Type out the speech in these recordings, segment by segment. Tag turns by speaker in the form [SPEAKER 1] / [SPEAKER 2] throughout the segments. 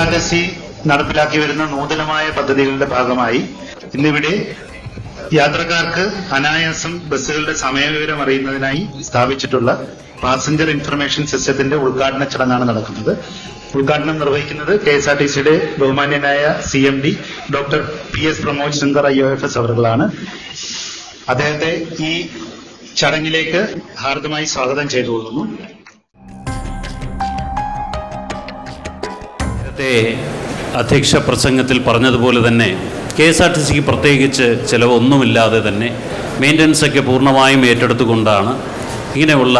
[SPEAKER 1] R T C നടപ്പിലാക്കി വരുന്ന നൂതനമായ പദ്ധതികളുടെ ഭാഗമായി ഇന്നിവിടെ യാത്രക്കാർക്ക് അനായാസം ബസ്സുകളുടെ സമയവിവരം അറിയുന്നതിനായി സ്ഥാപിച്ചിട്ടുള്ള പാസഞ്ചർ ഇൻഫർമേഷൻ സിസ്റ്റത്തിന്റെ ഉദ്ഘാടന ചടങ്ങാണ് നടക്കുന്നത്. ഉദ്ഘാടനം നിർവഹിക്കുന്നത് കെ എസ് ആർ ടി സിയുടെ ബഹുമാന്യനായ C M D doctor P S Pramod Shankar I O F S അവറുകളാണ്. അദ്ദേഹത്തെ ഈ ചടങ്ങിലേക്ക് ഹാർദമായി സ്വാഗതം ചെയ്തുകൊള്ളുന്നു.
[SPEAKER 2] നേരത്തെ അധ്യക്ഷ പ്രസംഗത്തിൽ പറഞ്ഞതുപോലെ തന്നെ കെ എസ് ആർ ടി സിക്ക് പ്രത്യേകിച്ച് ചിലവൊന്നുമില്ലാതെ തന്നെ മെയിന്റനൻസ് ഒക്കെ പൂർണമായും ഏറ്റെടുത്തുകൊണ്ടാണ് ഇങ്ങനെയുള്ള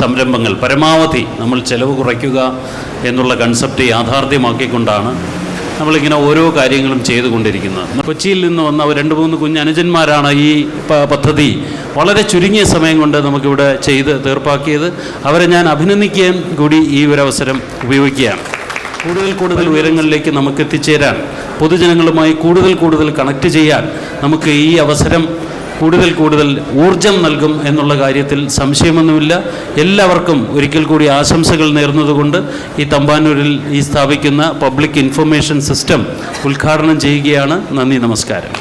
[SPEAKER 2] സംരംഭങ്ങൾ. പരമാവധി നമ്മൾ ചിലവ് കുറയ്ക്കുക എന്നുള്ള കൺസെപ്റ്റ് യാഥാർത്ഥ്യമാക്കിക്കൊണ്ടാണ് നമ്മളിങ്ങനെ ഓരോ കാര്യങ്ങളും ചെയ്തുകൊണ്ടിരിക്കുന്നത്. കൊച്ചിയിൽ നിന്ന് വന്ന രണ്ട് മൂന്ന് കുഞ്ഞ് അനുജന്മാരാണ് ഈ പദ്ധതി വളരെ ചുരുങ്ങിയ സമയം കൊണ്ട് നമുക്കിവിടെ ചെയ്ത് തീർപ്പാക്കിയത്. അവരെ ഞാൻ അഭിനന്ദിക്കുകയും കൂടി ഈ ഒരു അവസരം ഉപയോഗിക്കുകയാണ്. കൂടുതൽ കൂടുതൽ ഉയരങ്ങളിലേക്ക് നമുക്ക് എത്തിച്ചേരാൻ പൊതുജനങ്ങളുമായി കൂടുതൽ കൂടുതൽ കണക്ട് ചെയ്യാൻ നമുക്ക് ഈ അവസരം കൂടുതൽ കൂടുതൽ ഊർജം നൽകും എന്നുള്ള കാര്യത്തിൽ സംശയമൊന്നുമില്ല. എല്ലാവർക്കും ഒരിക്കൽ കൂടി ആശംസകൾ നേർന്നതുകൊണ്ട് ഈ തമ്പാനൂരിൽ ഈ സ്ഥാപിക്കുന്ന പബ്ലിക് ഇൻഫർമേഷൻ സിസ്റ്റം ഉദ്ഘാടനം ചെയ്യുകയാണ്. നന്ദി നമസ്കാരം.